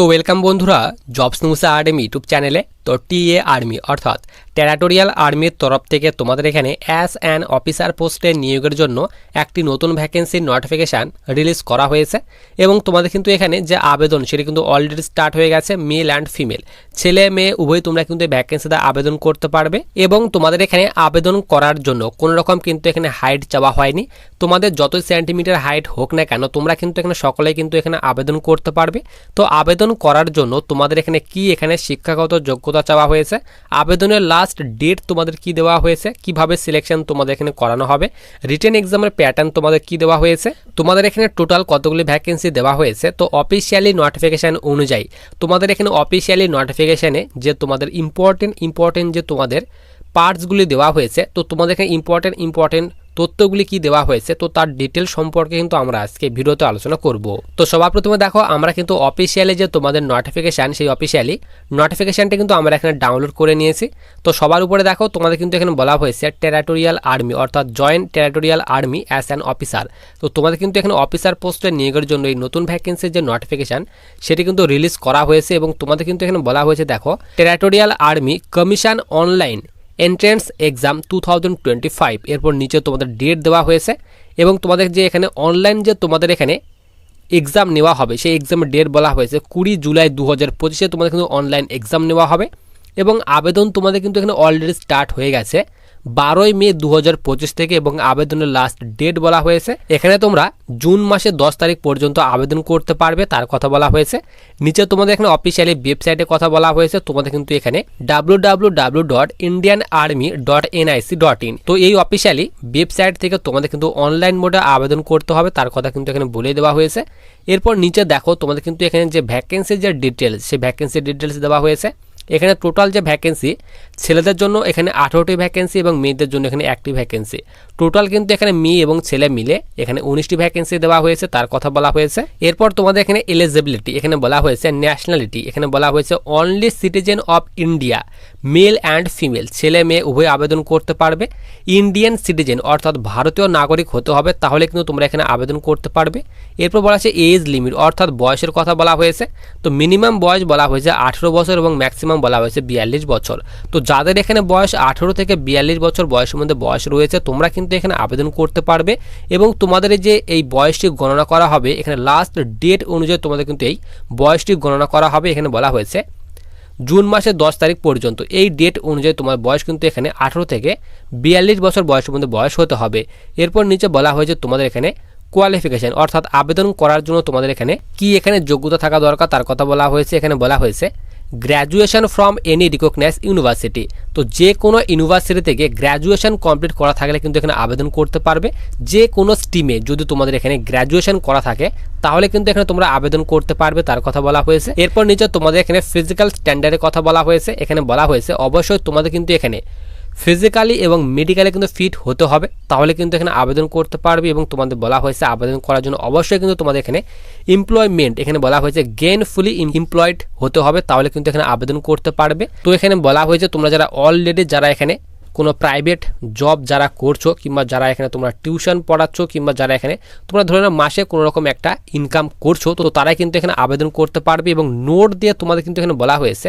তো ওয়েলকাম বন্ধুরা jobs news army YouTube চ্যানেলে তো টিএ আর্মি অর্থাৎ টেরাটোরিয়াল আর্মির তরফ থেকে তোমাদের এখানে অ্যাস অ্যান অফিসার পোস্টের নিয়োগের জন্য একটি নতুন ভ্যাকেন্সির নোটিফিকেশান রিলিজ করা হয়েছে এবং তোমাদের কিন্তু এখানে যে আবেদন, সেটি কিন্তু অলরেডি স্টার্ট হয়ে গেছে মেল অ্যান্ড ফিমেল ছেলে, মেয়ে, উভয় তোমরা কিন্তু ভ্যাকেন্সিতে আবেদন করতে পারবে এবং তোমাদের এখানে আবেদন করার জন্য কোনো রকম কিন্তু এখানে হাইট চাওয়া হয়নি। তোমাদের যতই সেন্টিমিটার হাইট হোক না কেন, তোমরা কিন্তু এখানে সকলেই কিন্তু এখানে আবেদন করতে পারবে। তো আবেদন করার জন্য তোমাদের এখানে কি এখানে শিক্ষাগত যোগ্যতা চাওয়া হয়েছে। আবেদনের লাস্ট ডেট তোমাদের কি দেওয়া হয়েছে? কীভাবে সিলেকশন তোমাদের এখানে করানো হবে? রিটেন এক্সামের প্যাটার্ন তোমাদের কি দেওয়া হয়েছে? তোমাদের এখানে টোটাল কতগুলি ভ্যাকেন্সি দেওয়া হয়েছে? তো অফিসিয়ালি নোটিফিকেশান অনুযায়ী তোমাদের এখানে অফিসিয়ালি নোটিফিকেশানে যে তোমাদের ইম্পর্টেন্ট ইম্পর্টেন্ট যে তোমাদের পার্টসগুলি দেওয়া হয়েছে, তো তোমাদের এখানে ইম্পর্টেন্ট ইম্পর্টেন্ট তথ্যগুলি কি দেওয়া হয়েছে, তো তার ডিটেল সম্পর্কে কিন্তু আমরা আজকে ভিডিওতে আলোচনা করব। তো সবার প্রথমে দেখো, আমরা কিন্তু অফিসিয়ালি যে তোমাদের নোটিফিকেশান সেই অফিসিয়ালি নোটিফিকেশানটা কিন্তু আমরা এখানে ডাউনলোড করে নিয়েছি। তো সবার উপরে দেখো, তোমাদের কিন্তু এখানে বলা হয়েছে টেরাটোরিয়াল আর্মি অর্থাৎ join territorial army as an officer তো তোমাদের কিন্তু এখানে অফিসার পোস্টের নিয়োগের জন্য এই নতুন ভ্যাকেন্সির যে নোটিফিকেশান সেটি কিন্তু রিলিজ করা হয়েছে এবং তোমাদের কিন্তু এখানে বলা হয়েছে, দেখো territorial army commission online entrance exam two thousand twenty five এরপর নিচে তোমাদের ডেট দেওয়া হয়েছে এবং তোমাদের যে এখানে অনলাইন যে তোমাদের এখানে এক্সাম নেওয়া হবে, সেই এক্সামের ডেট বলা হয়েছে কুড়ি জুলাই দু হাজার পঁচিশে তোমাদের কিন্তু অনলাইন এক্সাম নেওয়া হবে এবং আবেদন তোমাদের কিন্তু এখানে অলরেডি স্টার্ট হয়ে গেছে। বারোই মে দু হাজার পঁচিশ থেকে এবং আবেদনের লাস্ট ডেট বলা হয়েছে। এখানে তোমরা জুন মাসের দশ তারিখ পর্যন্ত আবেদন করতে পারবে, তার কথা বলা হয়েছে। নিচে তোমাদের এখানে অফিসিয়ালি ওয়েবসাইটে কথা বলা হয়েছে, তোমাদের কিন্তু এখানে W dot Indian army dot dot in তো এই অফিসিয়ালি ওয়েবসাইট থেকে তোমাদের কিন্তু অনলাইন মোডে আবেদন করতে হবে, তার কথা কিন্তু এখানে বলে দেওয়া হয়েছে। এরপর নিচে দেখো, তোমাদের কিন্তু এখানে যে ভ্যাকেন্সির যে ডিটেলস সেই ভ্যাকেন্সির ডিটেলস দেওয়া হয়েছে। এখানে টোটাল যে ভ্যাকেন্সি ছেলেদের জন্য এখানে আঠারোটি ভ্যাকেন্সি এবং মেয়েদের জন্য এখানে একটি ভ্যাকেন্সি টোটাল কিন্তু এখানে মেয়ে এবং ছেলে মিলে এখানে উনিশটি ভ্যাকেন্সি দেওয়া হয়েছে, তার কথা বলা হয়েছে। এরপর তোমাদের এখানে এলিজিবিলিটি এখানে বলা হয়েছে ন্যাশনালিটি এখানে বলা হয়েছে only citizen of India male and female ছেলে মেয়ে উভয় আবেদন করতে পারবে। ইন্ডিয়ান সিটিজেন অর্থাৎ ভারতীয় নাগরিক হতে হবে, তাহলে কিন্তু তোমরা এখানে আবেদন করতে পারবে। এরপর বলা হচ্ছে এজ লিমিট অর্থাৎ বয়সের কথা বলা হয়েছে। তো মিনিমাম বয়স বলা হয়েছে আঠেরো বছর এবং ম্যাক্সিমাম বলা হয়েছে বিয়াল্লিশ বছর। তো যাদের এখানে বয়স আঠেরো থেকে বিয়াল্লিশ বছর বয়সের মধ্যে বয়স রয়েছে, তোমরা কিন্তু এখানে আবেদন করতে পারবে এবং তোমাদের যে এই বয়সটি গণনা করা হবে, এখানে লাস্ট ডেট অনুযায়ী তোমাদের কিন্তু এই বয়সটি গণনা করা হবে, এখানে বলা হয়েছে জুন মাসের দশ তারিখ পর্যন্ত। এই ডেট অনুযায়ী তোমার বয়স কিন্তু এখানে আঠেরো থেকে বিয়াল্লিশ বছর বয়সের মধ্যে বয়স হতে হবে। এরপর নিচে বলা হয়েছে তোমাদের এখানে কোয়ালিফিকেশান অর্থাৎ আবেদন করার জন্য তোমাদের এখানে কি এখানে যোগ্যতা থাকা দরকার, তার কথা বলা হয়েছে। এখানে বলা হয়েছে graduation from any recognise university. তো যে কোনো ইউনিভার্সিটি থেকে গ্র্যাজুয়েশন কমপ্লিট করা থাকলে কিন্তু এখানে আবেদন করতে পারবে। যে কোনো স্ট্রিমে যদি তোমাদের এখানে গ্র্যাজুয়েশন করা থাকে, তাহলে কিন্তু এখানে তোমরা আবেদন করতে পারবে, তার কথা বলা হয়েছে। এরপর নিচে তোমাদের এখানে ফিজিক্যাল স্ট্যান্ডার্ডের কথা বলা হয়েছে। এখানে বলা হয়েছে, অবশ্যই তোমাদের কিন্তু এখানে ফিজিক্যালি এবং মেডিকেলে কিন্তু ফিট হতে হবে, তাহলে কিন্তু এখানে আবেদন করতে পারবে এবং তোমাদের বলা হয়েছে আবেদন করার জন্য অবশ্যই কিন্তু তোমাদের এখানে এমপ্লয়মেন্ট এখানে বলা হয়েছে গেনফুলি এমপ্লয়েড হতে হবে, তাহলে কিন্তু এখানে আবেদন করতে পারবে। তো এখানে বলা হয়েছে তোমরা যারা অলরেডি যারা এখানে কোনো প্রাইভেট জব যারা করছ কিংবা যারা এখানে তোমরা টিউশন পড়াচ্ছ কিংবা যারা এখানে তোমরা ধরে নাও মাসে কোনো রকম একটা ইনকাম করছ, তো তারাই কিন্তু এখানে আবেদন করতে পারবে এবং নোট দিয়ে তোমাদের কিন্তু এখানে বলা হয়েছে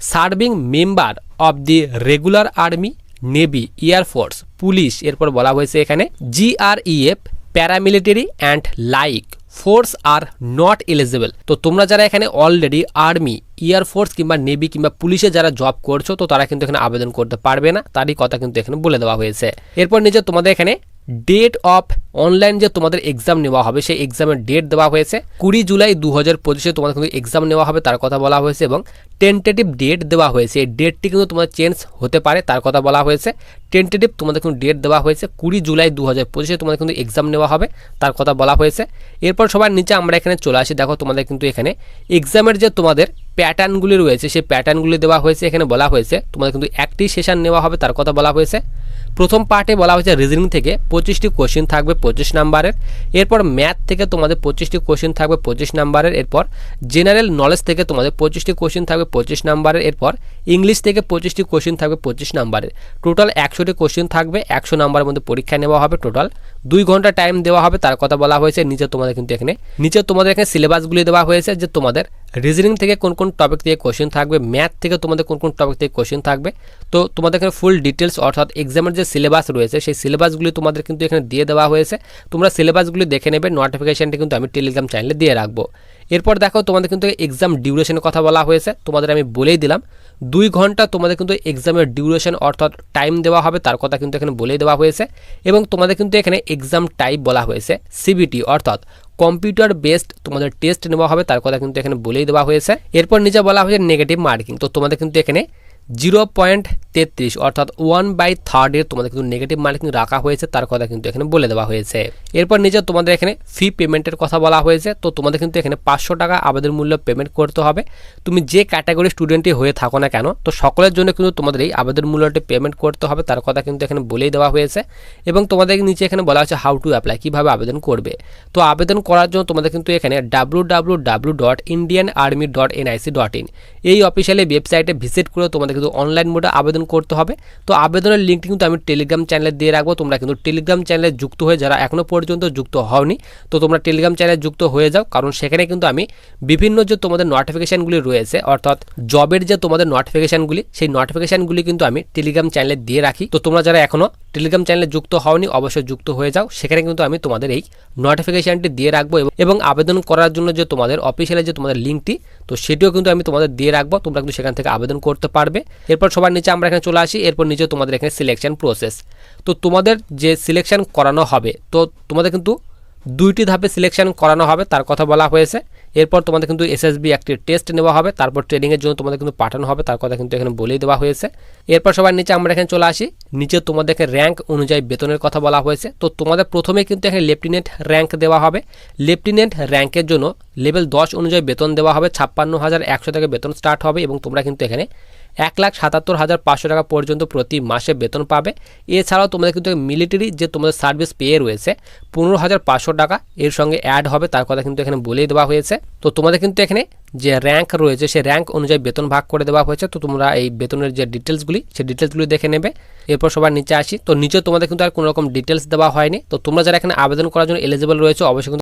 serving member of the regular army, navy air force police, এরপর বলা হয়েছে এখানে, GREF, paramilitary and like, force are not eligible. তো তোমরা যারা এখানে অলরেডি আর্মি এয়ারফোর্স কিংবা নেভি কিংবা পুলিশে যারা জব করছ, তো তারা কিন্তু এখানে আবেদন করতে পারবে না। তারই কথা কিন্তু এখানে বলে দেওয়া হয়েছে। এরপর নিচে তোমাদের এখানে ডেট অফ অনলাইন যে তোমাদের এক্সাম নেওয়া হবে, সেই এক্সামের ডেট দেওয়া হয়েছে। কুড়ি জুলাই দু হাজার পঁচিশে তোমাদের কিন্তু এক্সাম নেওয়া হবে, তার কথা বলা হয়েছে এবং টেন্টেটিভ ডেট দেওয়া হয়েছে। এই ডেটটি কিন্তু তোমাদের চেঞ্জ হতে পারে, তার কথা বলা হয়েছে। টেন্টেটিভ তোমাদের কিন্তু ডেট দেওয়া হয়েছে। কুড়ি জুলাই দু হাজার পঁচিশে তোমাদের কিন্তু এক্সাম নেওয়া হবে, তার কথা বলা হয়েছে। এরপর সবার নিচে আমরা এখানে চলে আসি। দেখো তোমাদের কিন্তু এখানে এক্সামের যে তোমাদের প্যাটার্নগুলি রয়েছে, সেই প্যাটার্নগুলি দেওয়া হয়েছে, এখানে বলা হয়েছে, তোমাদের কিন্তু একটি সেশন নেওয়া হবে, তার কথা বলা হয়েছে। প্রথম পার্টে বলা হয়েছে রিজনিং থেকে পঁচিশটি কোশ্চেন থাকবে পঁচিশ নাম্বারের এরপর ম্যাথ থেকে তোমাদের পঁচিশটি কোশ্চেন থাকবে পঁচিশ নাম্বারের এরপর জেনারেল নলেজ থেকে তোমাদের পঁচিশটি কোশ্চেন থাকবে পঁচিশ নাম্বারের এরপর ইংলিশ থেকে পঁচিশটি কোশ্চেন থাকবে পঁচিশ নাম্বারের টোটাল একশোটি কোশ্চেন থাকবে, একশো নাম্বারের মধ্যে পরীক্ষা নেওয়া হবে টোটাল দুই ঘণ্টা টাইম দেওয়া হবে, তার কথা বলা হয়েছে, নিচে তোমাদের কিন্তু এখানে, নিচে তোমাদের এখানে সিলেবাসগুলি দেওয়া হয়েছে যে তোমাদের রিজনিং থেকে কোন কোন টপিক থেকে কোশ্চেন থাকবে ম্যাথ থেকে তোমাদের কোন কোন টপিক থেকে কোশ্চেন থাকবে। তো তোমাদের এখানে ফুল ডিটেলস অর্থাৎ এক্সামের যে সিলেবাস রয়েছে, সেই সিলেবাসগুলি তোমাদের কিন্তু এখানে দিয়ে দেওয়া হয়েছে। তোমরা সিলেবাসগুলি দেখে নেবে নোটিফিকেশানটি কিন্তু আমি টেলিগ্রাম চ্যানেলে দিয়ে রাখব। এরপর দেখো তোমাদের কিন্তু এক্সাম ডিউরেশনের কথা বলা হয়েছে। তোমাদের আমি বলেই দিলাম, দুই ঘণ্টা তোমাদের কিন্তু এক্সামের ডিউরেশন অর্থাৎ টাইম দেওয়া হবে, তার কথা কিন্তু এখানে বলেই দেওয়া হয়েছে। এবং তোমাদের কিন্তু এখানে এক্সাম টাইপ বলা হয়েছে সিবিটি অর্থাৎ কম্পিউটার বেসড তোমাদের টেস্ট নেওয়া হবে, তার কথা কিন্তু এখানে বলেই দেওয়া হয়েছে। এরপর নিচে বলা হয়েছে নেগেটিভ মার্কিং তো তোমাদের কিন্তু এখানে জিরো পয়েন্ট তেত্রিশ, অর্থাৎ ওয়ান বাই থার্ডের তোমাদের কিন্তু নেগেটিভ মার্কিং রাখা হয়েছে, তার কথা কিন্তু এখানে বলে দেওয়া হয়েছে। এরপর নিচে তোমাদের এখানে ফি পেমেন্টের কথা বলা হয়েছে, তো তোমাদের কিন্তু এখানে পাঁচশো টাকা আবেদন মূল্য পেমেন্ট করতে হবে। তুমি যে ক্যাটাগরি স্টুডেন্টই হয়ে থাকো না কেন, তো সকলের জন্য কিন্তু তোমাদের এই আবেদন মূল্যটি পেমেন্ট করতে হবে, তার কথা কিন্তু এখানে বলেই দেওয়া হয়েছে। এবং তোমাদের নিচে এখানে বলা হচ্ছে হাউ টু অ্যাপ্লাই কীভাবে আবেদন করবে। তো আবেদন করার জন্য তোমাদের কিন্তু এখানে W W W dot Indian army dot NIC dot in এই অফিসিয়ালি ওয়েবসাইটে ভিজিট করে তোমাদের কিন্তু অনলাইন মোডে আবেদন করতে হবে। তো আবেদনের লিঙ্কটি কিন্তু আমি টেলিগ্রাম চ্যানেলে দিয়ে রাখব। তোমরা কিন্তু টেলিগ্রাম চ্যানেলে যুক্ত হয়ে যারা এখনও পর্যন্ত যুক্ত হওনি, তো তোমরা টেলিগ্রাম চ্যানেলে যুক্ত হয়ে যাও। কারণ সেখানে কিন্তু আমি বিভিন্ন যে তোমাদের নোটিফিকেশানগুলি রয়েছে, অর্থাৎ জবের যে তোমাদের নোটিফিকেশানগুলি সেই নোটিফিকেশানগুলি কিন্তু আমি টেলিগ্রাম চ্যানেলে দিয়ে রাখি। তো তোমরা যারা এখনও টেলিগ্রাম চ্যানেলে যুক্ত হওনি, অবশ্যই যুক্ত হয়ে যাও। সেখানে কিন্তু আমি তোমাদের এই নোটিফিকেশানটি দিয়ে রাখব এবং- আবেদন করার জন্য যে তোমাদের অফিসিয়ালি যে তোমাদের লিঙ্কটি তো সেটিও কিন্তু আমি তোমাদের দিয়ে রাখব। তোমরা কিন্তু সেখান থেকে আবেদন করতে পারবে। এরপর সবার নিচে আমরা এখানে চলে আসি। এরপর নিচে তোমাদের এখানে সিলেকশন প্রসেস তো তোমাদের যে সিলেকশন করানো হবে, তো তোমাদের কিন্তু দুইটি ধাপে সিলেকশন করানো হবে, তার কথা বলা হয়েছে। এরপর তোমাদের কিন্তু এসএসবি একটি টেস্ট নেওয়া হবে, তারপর ট্রেনিংয়ের জন্য তোমাদের কিন্তু পাঠানো হবে, তার কথা কিন্তু এখানে বলেই দেওয়া হয়েছে। এরপর সবার নিচে আমরা এখানে চলে আসি। নিচে তোমাদেরকে র্যাঙ্ক অনুযায়ী বেতনের কথা বলা হয়েছে। তো তোমাদের প্রথমে কিন্তু এখানে লেফটিনেন্ট র্যাঙ্ক দেওয়া হবে। লেফটিনেন্ট র্যাঙ্কের জন্য লেভেল দশ অনুযায়ী বেতন দেওয়া হবে। ছাপ্পান্ন হাজার একশো থেকে বেতন স্টার্ট হবে এবং তোমরা কিন্তু এখানে এক লাখ সাতাত্তর হাজার পাঁচশো টাকা পর্যন্ত প্রতি মাসে বেতন পাবে। এছাড়াও তোমাদের কিন্তু মিলিটারি যে তোমাদের সার্ভিস পেয়ে রয়েছে, পনেরো হাজার পাঁচশো টাকা, এর সঙ্গে অ্যাড হবে, তার কথা কিন্তু এখানে বলেই দেওয়া হয়েছে। তো তোমাদের কিন্তু এখানে যে র্যাঙ্ক রয়েছে, সেই র্যাঙ্ক অনুযায়ী বেতন ভাগ করে দেওয়া হয়েছে। তো তোমরা এই বেতনের যে ডিটেলসগুলি সেই ডিটেলসগুলি দেখে নেবে। এরপর সবার নিচে আসি। তো নিচে তোমাদের কিন্তু আর কোনো রকম ডিটেলস দেওয়া হয়নি। তো তোমরা যারা এখানে আবেদন করার জন্য এলিজিবল রয়েছে, অবশ্যই